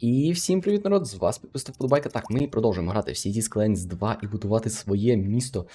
І всім привіт, народ! З вас підписав подобайка. Так, ми продовжуємо грати в Cities Skylines 2 і будувати своє місто.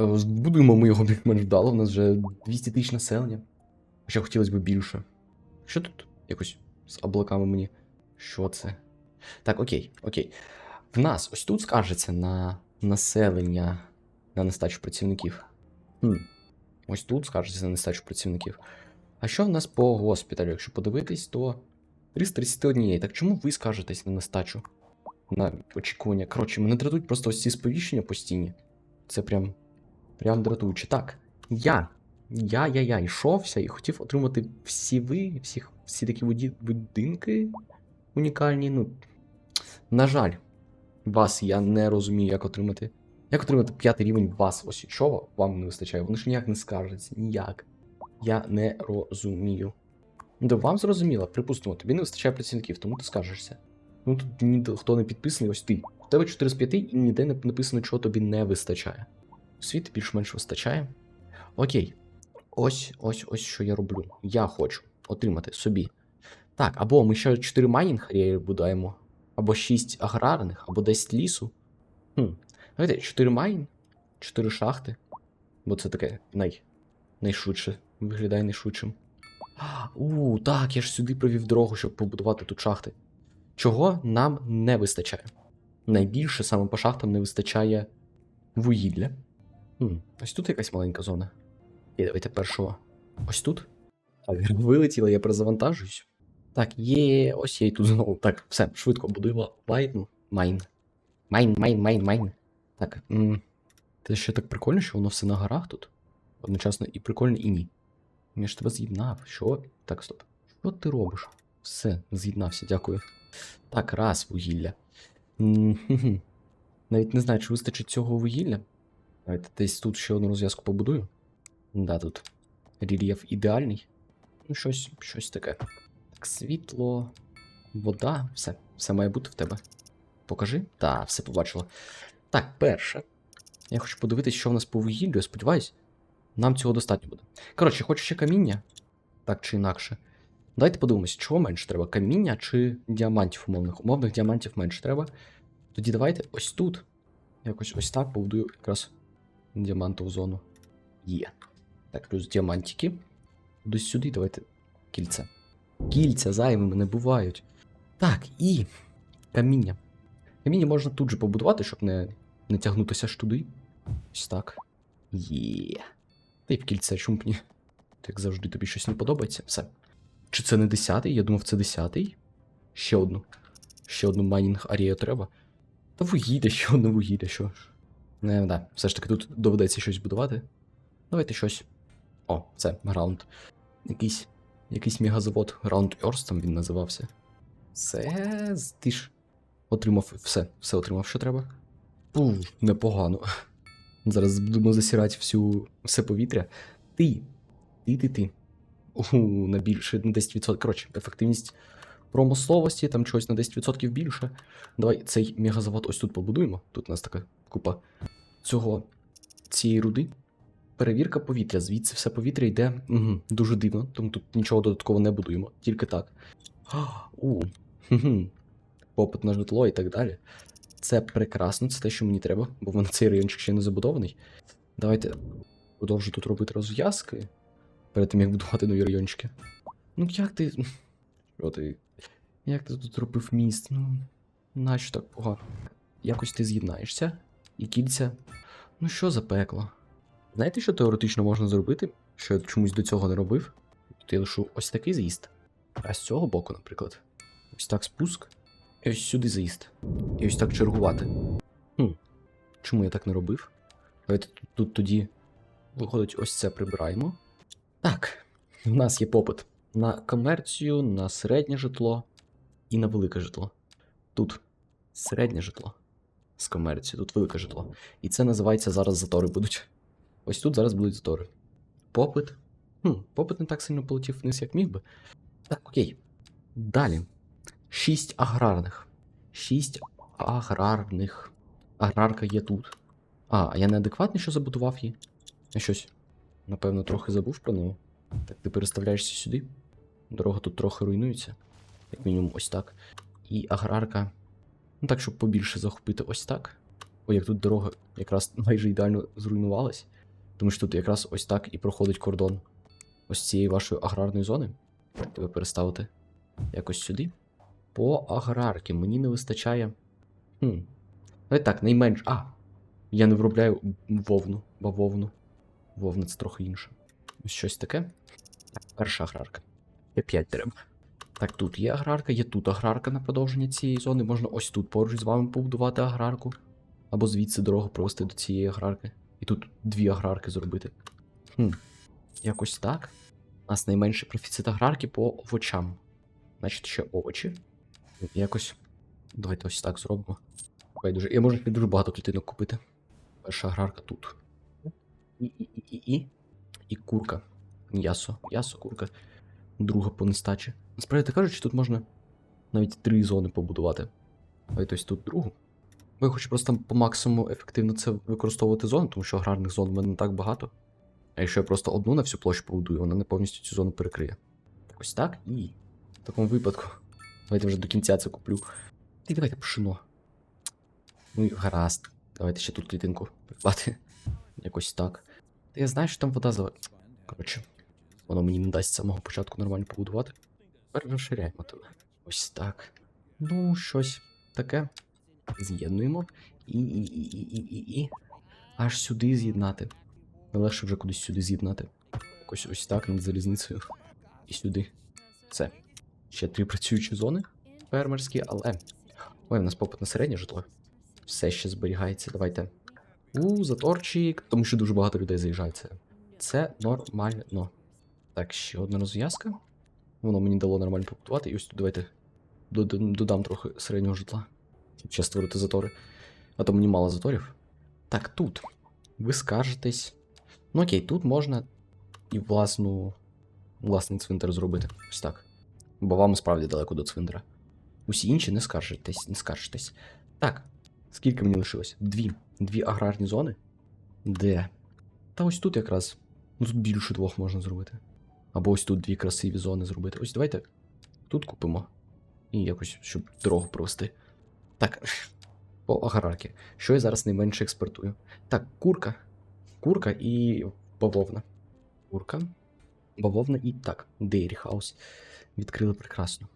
Е, Збудуємо ми його більш-менш вдало, у нас вже 200 тисяч населення. Ще хотілося б більше. Що тут? Якось з облаками мені. Що це? Так, окей, окей. В нас ось тут скажеться на населення на нестачу працівників. Хм. Ось тут скажеться на нестачу працівників. А що в нас по госпіталю? Якщо подивитись, то 331. Так чому ви скажетесь на нестачу? На очікування. Коротше, мене дратують просто ось ці сповіщення постійні. Це прям. Прям дратуюче. Так. Я. Я, я, я йшовся і хотів отримати всі ви, всіх, всі такі буді- будинки унікальні. Ну. На жаль, вас я не розумію, як отримати. Як отримати п'ятий рівень вас? Ось чого вам не вистачає? Вони ж ніяк не скажуться. Ніяк. Я не розумію. Ну, вам зрозуміло, припустимо, тобі не вистачає працівників, тому ти скажешся. Ну тут ніхто не підписаний, ось ти. У тебе 4 з 5 і ніде не написано, чого тобі не вистачає. Світ більш-менш вистачає. Окей. Ось, ось, ось що я роблю. Я хочу отримати собі. Так, або ми ще 4 майнінг арієрів будуємо, або 6 аграрних, або 10 лісу. Хм. Давайте 4 майн, 4 шахти. Бо це таке най... найшвидше. Виглядає найшвидшим. У, так, я ж сюди провів дорогу, щоб побудувати тут шахти. Чого нам не вистачає? Найбільше саме по шахтам не вистачає вугілля. Хм, ось тут якась маленька зона. І давайте першого. Ось тут. Так, вилетіло, я перезавантажуюсь. Так, є, ось я і тут знову. Так, все, швидко будуємо. Майн. Майн. Майн, майн, майн, майн. Так. Це ще так прикольно, що воно все на горах тут. Одночасно і прикольно, і ні. Я ж тебе з'єднав. Що? Так, стоп. Що ти робиш? Все, з'єднався, дякую. Так, раз вугілля. Навіть не знаю, чи вистачить цього вугілля. Давайте десь тут ще одну розв'язку побудую. Да, тут рельєф ідеальний. Ну, щось, щось таке. Так, світло, вода, все, все має бути в тебе. Покажи. Так, все побачила. Так, перше. Я хочу подивитися, що в нас по вугіллю, я сподіваюсь, нам цього достатньо буде. Коротше, хочу ще каміння. Так чи інакше. Давайте подивимось, чого менше треба: каміння чи діамантів умовних. Умовних діамантів менше треба. Тоді давайте ось тут. Якось ось так побудую якраз діамантову зону. Є. Так, плюс діамантики. Десь сюди, давайте. Кільця. Кільця зайвими не бувають. Так, і каміння. Каміння можна тут же побудувати, щоб не, не тягнутися аж туди. Ось так. Є. Та й в кільце чумпні. Як завжди тобі щось не подобається. Все. Чи це не десятий? Я думав, це десятий. Ще одну. Ще одну майнінг арію треба. Та вугілля, ще одне вугілля, що ж. Не, да. Все ж таки тут доведеться щось будувати. Давайте щось. О, це граунд. Якийсь. Якийсь мегазавод Ground Earth там він називався. З- Ти ж. Отримав все, все отримав, що треба. Пу, непогано. Зараз будемо засирати всю, все повітря. Ти. Ти, ти, ти. У, на більше на 10%. Коротше, ефективність промисловості, там чогось на 10% більше. Давай цей мегазавод ось тут побудуємо. Тут у нас така купа цього цієї руди. Перевірка повітря. Звідси все повітря йде угу, дуже дивно, тому тут нічого додатково не будуємо. Тільки так. А, У, хм-хм. Попит на житло і так далі. Це прекрасно, це те, що мені треба, бо в мене цей райончик ще не забудований. Давайте продовжу тут робити розв'язки перед тим, як будувати нові райончики. Ну як ти. Що ти. Як ти тут робив міст? Ну, нащо так погано? Якось ти з'єднаєшся, і кільця. Ну що за пекло? Знаєте, що теоретично можна зробити? Що я чомусь до цього не робив? Я лишу ось такий заїзд. А з цього боку, наприклад. Ось так спуск. І ось сюди заїзд. І ось так чергувати. Хм. Чому я так не робив? Давайте тут, тут тоді виходить, ось це прибираємо. Так, в нас є попит на комерцію, на середнє житло і на велике житло. Тут середнє житло з комерцією, тут велике житло. І це називається зараз затори будуть. Ось тут зараз будуть затори. Попит. Хм, попит не так сильно полетів вниз, як міг би. Так, окей. Далі. Шість аграрних. Шість аграрних. Аграрка є тут. А, а я неадекватний, що забудував її? Я щось, напевно, трохи забув про неї. Так ти переставляєшся сюди. Дорога тут трохи руйнується. Як мінімум, ось так. І аграрка. Ну так, щоб побільше захопити ось так. Ой, як тут дорога якраз майже ідеально зруйнувалась. Тому що тут якраз ось так і проходить кордон ось цієї вашої аграрної зони. Тебе переставити якось сюди. По аграрки мені не вистачає. Хм. Давай так, найменш. А! Я не виробляю вовну, бавовну. Вовна це трохи інше. Ось щось таке. Так, перша аграрка. Є 5 дерев. Так, тут є аграрка, є тут аграрка на продовження цієї зони. Можна ось тут поруч з вами побудувати аграрку. Або звідси дорогу провести до цієї аграрки. І тут дві аграрки зробити. Хм. Якось так. У нас найменший профіцит аграрки по овочам. Значить, ще овочі. Якось. Давайте ось так зробимо. Байдуже. Я можу дуже багато клітинок купити. Перша аграрка тут. І, і, і, і, і. І курка. М'ясо. М'ясо, курка. Друга по нестачі. Насправді кажучи, тут можна навіть три зони побудувати. Давайте ось тут другу. Бо я хочу просто по максимуму ефективно це використовувати зону, тому що аграрних зон в мене не так багато. А якщо я просто одну на всю площу побудую, вона не повністю цю зону перекриє. Ось так і. В такому випадку. Давайте вже до кінця це куплю. Ти давайте пшено. Ну і гаразд. Давайте ще тут клітинку придбати. Якось так. Та я знаю, що там вода за. Коротше, воно мені не дасть з самого початку нормально побудувати. Тепер розширяємо тебе. Ось так. Ну, щось таке. З'єднуємо. І, і, і, і, і, і, і. Аж сюди з'єднати. Не легше вже кудись сюди з'єднати. Якось ось так над залізницею. І сюди. Все. Ще три працюючі зони фермерські, але. Ой, у нас попит на середнє житло. Все ще зберігається. Давайте. У, заторчик, тому що дуже багато людей заїжджається. Це нормально. Так, ще одна розв'язка. Воно мені дало нормально побудувати. І ось тут давайте додам трохи середнього житла. Щоб ще створити затори. А то мені мало заторів. Так, тут. Ви скаржитесь. Ну окей, тут можна і власну. власний цвинтар зробити. Ось так. Бо вам справді далеко до цвинтара. Усі інші не скаржитесь, не скаржитесь. Так, скільки мені лишилось? Дві. Дві аграрні зони? Де? Та ось тут якраз. Ну тут більше двох можна зробити. Або ось тут дві красиві зони зробити. Ось давайте тут купимо. І якось, щоб дорогу провести. Так, по аграрки. Що я зараз найменше експортую? Так, курка. Курка і бавовна. Курка. Бавовна і так, Dairy House. Відкрили прекрасно.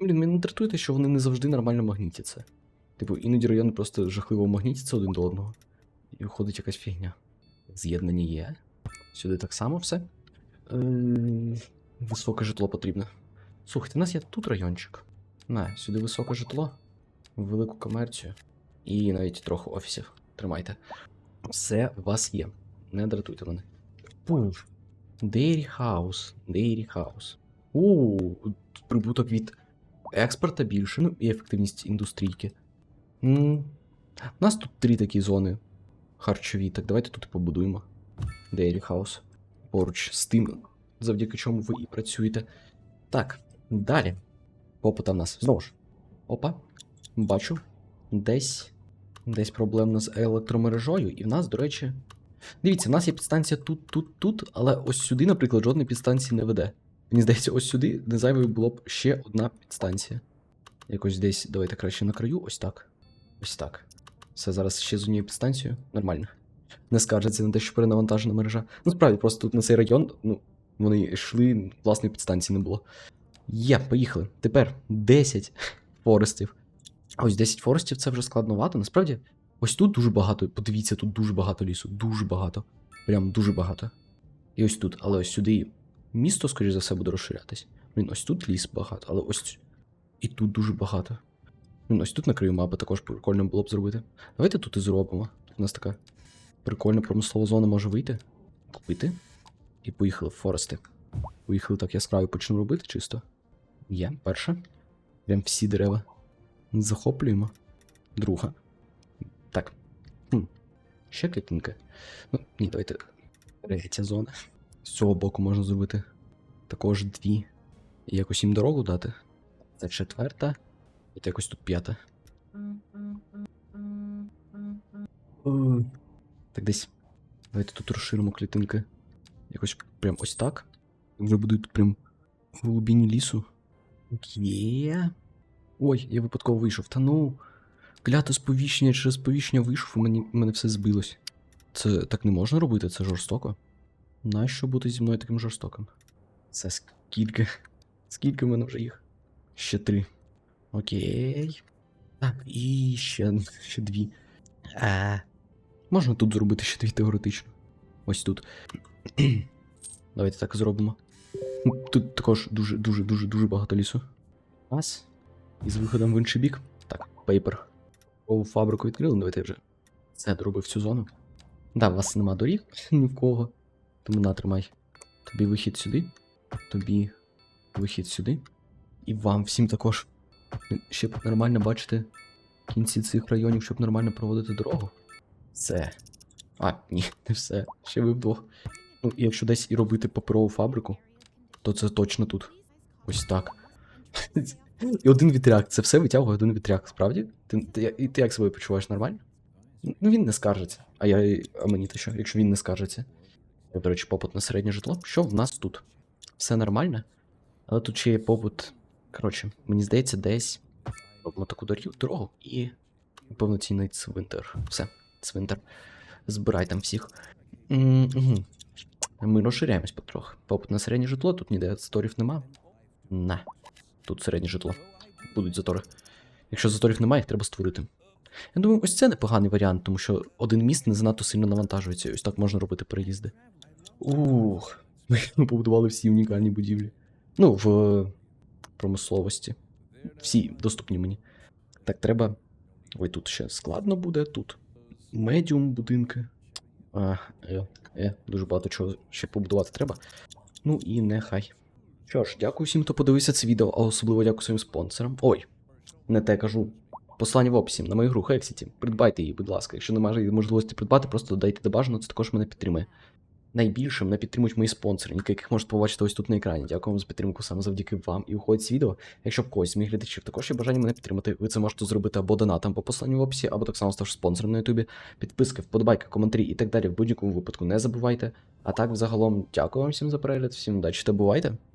Блін, мене не дратуєте, що вони не завжди нормально магнітяться. Типу, іноді райони просто жахливо магнітяться один до одного. І виходить якась фігня. З'єднання є. Сюди так само все. Ем, Високе житло потрібно. Слухайте, у нас є тут райончик. На, сюди високе житло, велику комерцію і навіть трохи офісів. Тримайте. Все у вас є. Не дратуйте мене. Пуф. Dairy House. Dairy House. У, прибуток від експорта більше, ну і ефективність індустрійки. М, У нас тут три такі зони харчові. Так давайте тут побудуємо. Dairy House. Поруч з тим, завдяки чому ви і працюєте. Так, далі. Попита в нас. Знову ж. Опа. Бачу. Десь. Десь проблемно з електромережою. І в нас, до речі. Дивіться, в нас є підстанція тут, тут, тут, але ось сюди, наприклад, жодної підстанції не веде. Мені здається, ось сюди не зайвою було б ще одна підстанція. Якось десь, давайте краще на краю, ось так. Ось так. Все, зараз ще з однією підстанцією. Нормально. Не скаржиться на те, що перенавантажена мережа. Ну, справді, просто тут на цей район, ну, вони йшли, власної підстанції не було. Є, поїхали. Тепер 10 форестів. Ось 10 форестів це вже складновато. Насправді, ось тут дуже багато. Подивіться, тут дуже багато лісу. Дуже багато. Прям дуже багато. І ось тут, але ось сюди місто, скоріш за все, буде розширятись. Блін, ось тут ліс багато, але ось і тут дуже багато. Блін, ось тут на краю мапи також прикольно було б зробити. Давайте тут і зробимо. Тут у нас така прикольна промислова зона може вийти. Купити. І поїхали в Форести. Поїхали так яскраво почнемо робити чисто. Є, перша. Прям всі дерева. Захоплюємо. Друга. Так. Хм. Ще клітинка. Ну, ні, давайте. Третя зона. З цього боку можна зробити також дві. І якось їм дорогу дати. Це четверта. І це якось тут п'ята. Так десь. Давайте тут розширимо клітинки. Якось прям ось так. Вже будуть прям в глибині лісу. Є. Ой, я випадково вийшов. Та ну. Кляте сповіщення через сповіщення вийшов, і мені, мене все збилось. Це так не можна робити, це жорстоко. Нащо бути зі мною таким жорстоким? Це скільки? Скільки в мене вже їх? Ще три. Окей. Так, і ще, ще дві. А, можна тут зробити ще дві теоретично. Ось тут. Давайте так зробимо. Тут також дуже, дуже, дуже, багато лісу. Раз. І з виходом в інший бік. Так, пейпер. Ову фабрику відкрили, ну, давайте вже це доробив цю зону. Да, у вас нема доріг ні в кого. Тому натримай. Тобі вихід сюди. Тобі вихід сюди. І вам всім також. Щоб нормально бачити кінці цих районів, щоб нормально проводити дорогу. Все. А, ні, не все. Ще ви вдвох. Ну, і якщо десь і робити паперову фабрику, то це точно тут. Ось так. І один вітряк. Це все витягує один вітряк, справді? Ти, ти, і ти як себе почуваєш нормально? Ну він не скаржиться. А я. А мені то що, якщо він не скаржиться? До речі, попит на середнє житло. Що в нас тут? Все нормально? Але тут ще є попит. Коротше, мені здається, десь робимо таку дорогу і повноцінний цвинтар. Все, цвинтар. Збирай там всіх. М-м-м. Ми розширяємось потрохи. Попит на середнє житло, тут ніде заторів нема. На. Тут середнє житло. Будуть затори. Якщо заторів немає, їх треба створити. Я думаю, ось це непоганий варіант, тому що один міст не занадто сильно навантажується, ось так можна робити переїзди. Ух, ми побудували всі унікальні будівлі. Ну, в е, промисловості. Всі доступні мені. Так, треба. Ой, тут ще складно буде, тут медіум будинки. А, е, е, дуже багато чого ще побудувати треба. Ну і нехай. Що ж, дякую всім, хто подивився це відео, а особливо дякую своїм спонсорам. Ой, не те кажу. Посилання в описі на мою гру Hexity. Придбайте її, будь ласка. Якщо немає можливості придбати, просто додайте до бажаного, це також мене підтримує. Найбільше мене підтримують мої спонсори, яких можете побачити ось тут на екрані. Дякую вам за підтримку саме завдяки вам. І уходить з відео. Якщо б когось з моїх глядачів також є бажання мене підтримати, ви це можете зробити або донатом по посланню в описі, або так само ставши спонсором на Ютубі. Підписки, вподобайки, коментарі і так далі в будь-якому випадку не забувайте. А так, взагалом, дякую вам всім за перегляд, всім удачі та бувайте!